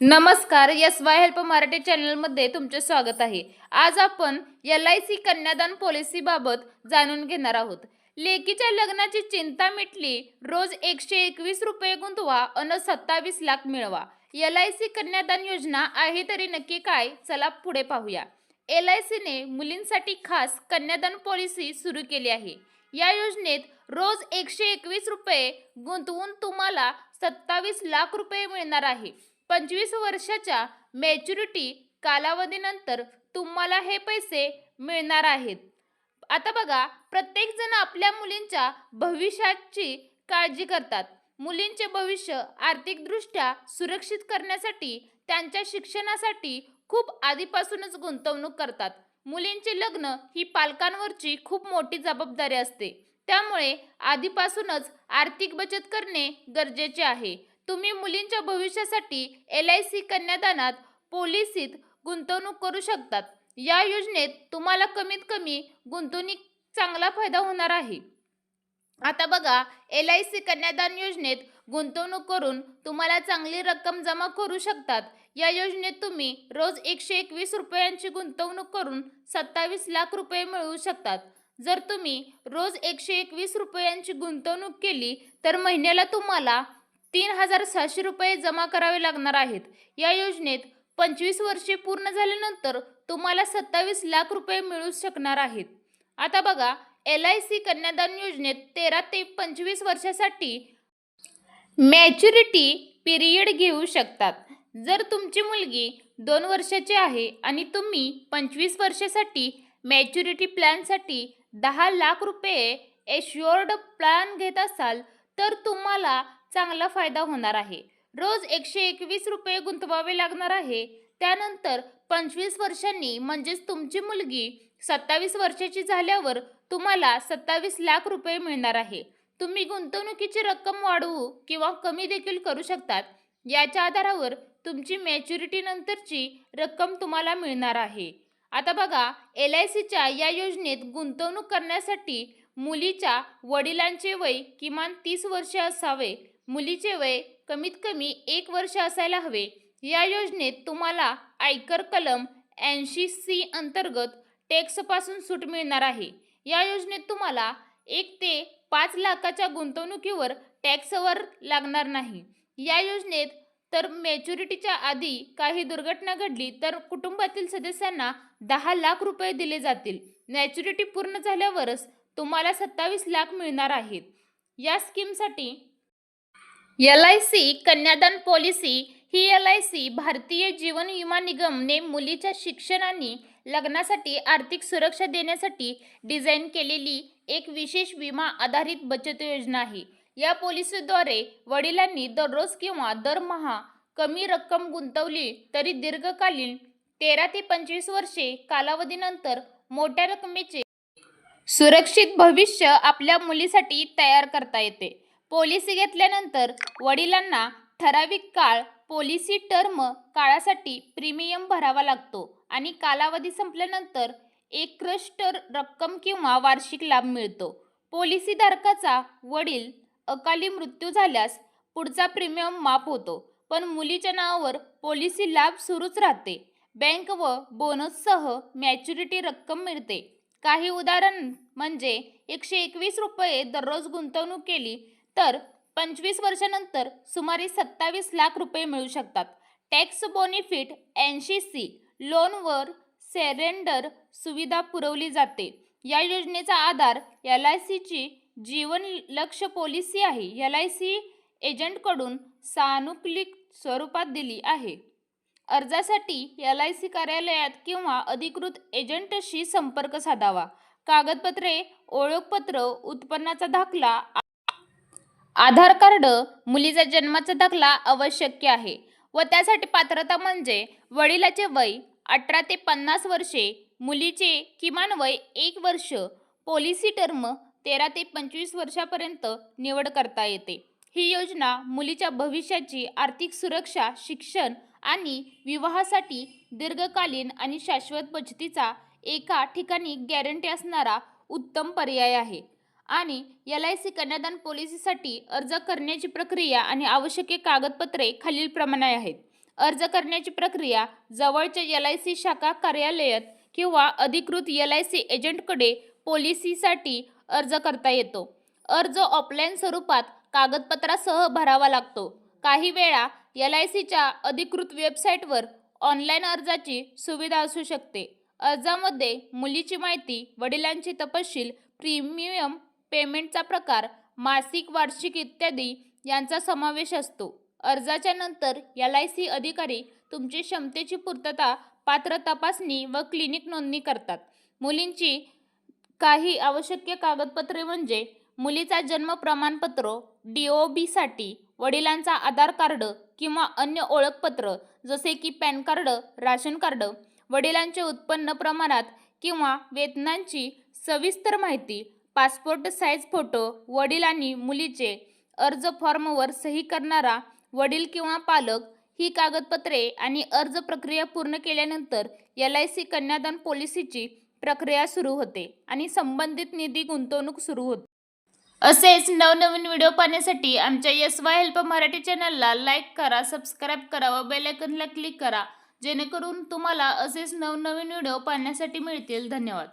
नमस्कार S Y help Marathi चॅनलमध्ये तुमचे स्वागत आहे. आज आपण एल आय सी कन्यादान पॉलिसीबाबत जाणून घेणार आहोत. लेकीच्या लग्नाची चिंता मिटली रोज एकशे एकवीस रुपये गुंतवा अन सत्तावीस लाख मिळवा. L I C Kanyadan Yojana आहे तरी नक्की काय? चला पुढे पाहूया. एल आय सीने मुलींसाठी खास कन्यादान पॉलिसी सुरू केली आहे. या योजनेत रोज एकशे एकवीस रुपये गुंतवून तुम्हाला सत्तावीस लाख रुपये मिळणार आहे. पंचवीस वर्षाच्या मॅच्युरिटी कालावधीनंतर तुम्हाला हे पैसे मिळणार आहेत. आता बघा प्रत्येक जण आपल्या मुलींच्या भविष्याची काळजी करतात. मुलींचे भविष्य आर्थिकदृष्ट्या सुरक्षित करण्यासाठी त्यांच्या शिक्षणासाठी खूप आधीपासूनच गुंतवणूक करतात. मुलींचे लग्न ही पालकांवरची खूप मोठी जबाबदारी असते. त्यामुळे आधीपासूनच आर्थिक बचत करणे गरजेचे आहे. तुम्ही मुलींच्या भविष्यासाठी एल आय सी कन्यादानात पॉलिसीत गुंतवणूक करू शकतात. या योजनेत तुम्हाला कमीत कमी गुंतवणूक चांगला फायदा होणार आहे. आता बघा एल आय सी कन्यादान योजनेत गुंतवणूक करून तुम्हाला चांगली रक्कम जमा करू शकतात. या योजनेत तुम्ही रोज एकशे एकवीस रुपयांची गुंतवणूक करून सत्तावीस लाख रुपये मिळवू शकतात. जर तुम्ही रोज एकशे एकवीस रुपयांची गुंतवणूक केली तर महिन्याला तुम्हाला तीन हजार सहाशे रुपये जमा करावे लागणार आहेत. या योजनेत पंचवीस वर्षे पूर्ण झाल्यानंतर तुम्हाला सत्तावीस लाख रुपये मिळू शकणार आहेत. आता बघा एल आय सी कन्यादान योजनेत तेरा ते पंचवीस वर्षासाठी मॅच्युरिटी पिरियड घेऊ शकतात. जर तुमची मुलगी दोन वर्षाची आहे आणि तुम्ही पंचवीस वर्षासाठी मॅच्युरिटी प्लॅनसाठी दहा लाख रुपये एश्युअर्ड प्लॅन घेत असाल तर तुम्हाला चांगला फायदा होणार आहे. रोज एकशे एकवीस रुपये गुंतवावे लागणार आहे. त्यानंतर पंचवीस वर्षांनी म्हणजेच तुमची मुलगी सत्तावीस वर्षाची झाल्यावर तुम्हाला सत्तावीस लाख रुपये मिळणार आहे. तुम्ही गुंतवणुकीची रक्कम वाढवू किंवा कमी देखील करू शकतात. याच्या आधारावर तुमची मॅच्युरिटी नंतरची रक्कम तुम्हाला मिळणार आहे. आता बघा एल आय सीच्या या योजनेत गुंतवणूक करण्यासाठी मुलीच्या वडिलांचे वय किमान तीस वर्षे असावे. मुलीचे वय कमीत कमी एक वर्ष असायला हवे. या योजनेत तुम्हाला आयकर कलम ऐंशी सी अंतर्गत टॅक्सपासून सूट मिळणार आहे. या योजनेत तुम्हाला एक ते पाच लाखाच्या गुंतवणुकीवर टॅक्सवर लागणार नाही. या योजनेत तर मॅच्युरिटीच्या आधी काही दुर्घटना घडली तर कुटुंबातील सदस्यांना दहा लाख रुपये दिले जातील. मॅच्युरिटी पूर्ण झाल्यावरच तुम्हाला सत्तावीस लाख मिळणार आहेत. या स्कीमसाठी L I C Kanyadan policy he L I C Bharatiya Jeevan Bima निगमने मुलीच्या शिक्षण आणि लग्नासाठी आर्थिक सुरक्षा देण्यासाठी डिझाईन केलेली एक विशेष विमा आधारित बचत योजना आहे. या पॉलिसीद्वारे वडिलांनी दररोज किंवा दरमहा कमी रक्कम गुंतवली तरी दीर्घकालीन तेरा ते पंचवीस वर्षे कालावधीनंतर मोठ्या रकमेचे सुरक्षित भविष्य आपल्या मुलीसाठी तयार करता येते. पॉलिसी घेतल्यानंतर वडिलांना ठराविक काळ पॉलिसी टर्म काळासाठी प्रीमियम भरावा लागतो आणि कालावधी संपल्यानंतर एककृष्ट रक्कम किंवा वार्षिक लाभ मिळतो. पॉलिसीधारकाचा वडील अकाली मृत्यू झाल्यास पुढचा प्रीमियम माफ होतो पण मुलीच्या नावावर पॉलिसी लाभ सुरूच राहते. बँक व बोनससह मॅच्युरिटी रक्कम मिळते. काही उदाहरण म्हणजे एकशे एकवीस रुपये दररोज गुंतवणूक केली तर पंचवीस वर्षानंतर सुमारे सत्तावीस लाख रुपये मिळू शकतात. टॅक्स बोनिफिट ऐंशी सी लोनवर सेरेंडर सुविधा पुरवली जाते. या योजनेचा आधार एल आय सीची जीवन लक्ष पॉलिसी आहे. एल आय सी एजंटकडून सानुकूलित स्वरूपात दिली आहे. अर्जासाठी एल आय सी कार्यालयात किंवा अधिकृत एजंटशी संपर्क साधावा. कागदपत्रे ओळखपत्र उत्पन्नाचा दाखला आधार कार्ड मुलीचा जन्माचा दाखला आवश्यक आहे व त्यासाठी पात्रता म्हणजे वडिलाचे वय अठरा ते पन्नास वर्षे मुलीचे किमान वय एक वर्ष पॉलिसी टर्म तेरा ते पंचवीस वर्षापर्यंत निवड करता येते. ही योजना मुलीच्या भविष्याची आर्थिक सुरक्षा शिक्षण आणि विवाहासाठी दीर्घकालीन आणि शाश्वत बचतीचा एका ठिकाणी गॅरंटी असणारा उत्तम पर्याय आहे. आणि एल आय सी कन्यादान पॉलिसीसाठी अर्ज करण्याची प्रक्रिया आणि आवश्यक कागदपत्रे खालीलप्रमाणे आहेत. अर्ज करण्याची प्रक्रिया जवळच्या एल आय सी शाखा कार्यालयात किंवा अधिकृत एल आय सी एजंटकडे पॉलिसीसाठी अर्ज करता येतो. अर्ज ऑफलाईन स्वरूपात कागदपत्रासह भरावा लागतो. काही वेळा एल आय सीच्या अधिकृत वेबसाईटवर ऑनलाईन अर्जाची सुविधा असू शकते. अर्जामध्ये मुलीची माहिती वडिलांची तपशील प्रीमियम पेमेंटचा प्रकार मासिक वार्षिक इत्यादी यांचा समावेश असतो. अर्जाच्या नंतर एल आय सी अधिकारी तुमची क्षमतेची पूर्तता पात्र तपासणी व क्लिनिक नोंदणी करतात. मुलींची काही आवश्यक कागदपत्रे म्हणजे मुलीचा जन्म प्रमाणपत्र डी ओ बीसाठी वडिलांचा आधार कार्ड किंवा अन्य ओळखपत्र जसे की पॅन कार्ड राशन कार्ड वडिलांचे उत्पन्न प्रमाणात किंवा वेतनांची सविस्तर माहिती पासपोर्ट साईज फोटो वडील आणि मुलीचे अर्ज फॉर्मवर सही करणारा वडील किंवा पालक ही कागदपत्रे आणि अर्ज प्रक्रिया पूर्ण केल्यानंतर एल आय सी कन्यादान पॉलिसीची प्रक्रिया सुरू होते आणि संबंधित निधी गुंतवणूक सुरू होते. असेच नवनवीन व्हिडिओ पाहण्यासाठी आमच्या यस वाय हेल्प मराठी चॅनलला लाईक करा सबस्क्राईब करा व बेलायकनला क्लिक करा जेणेकरून तुम्हाला असेच नवनवीन व्हिडिओ पाहण्यासाठी मिळतील. धन्यवाद.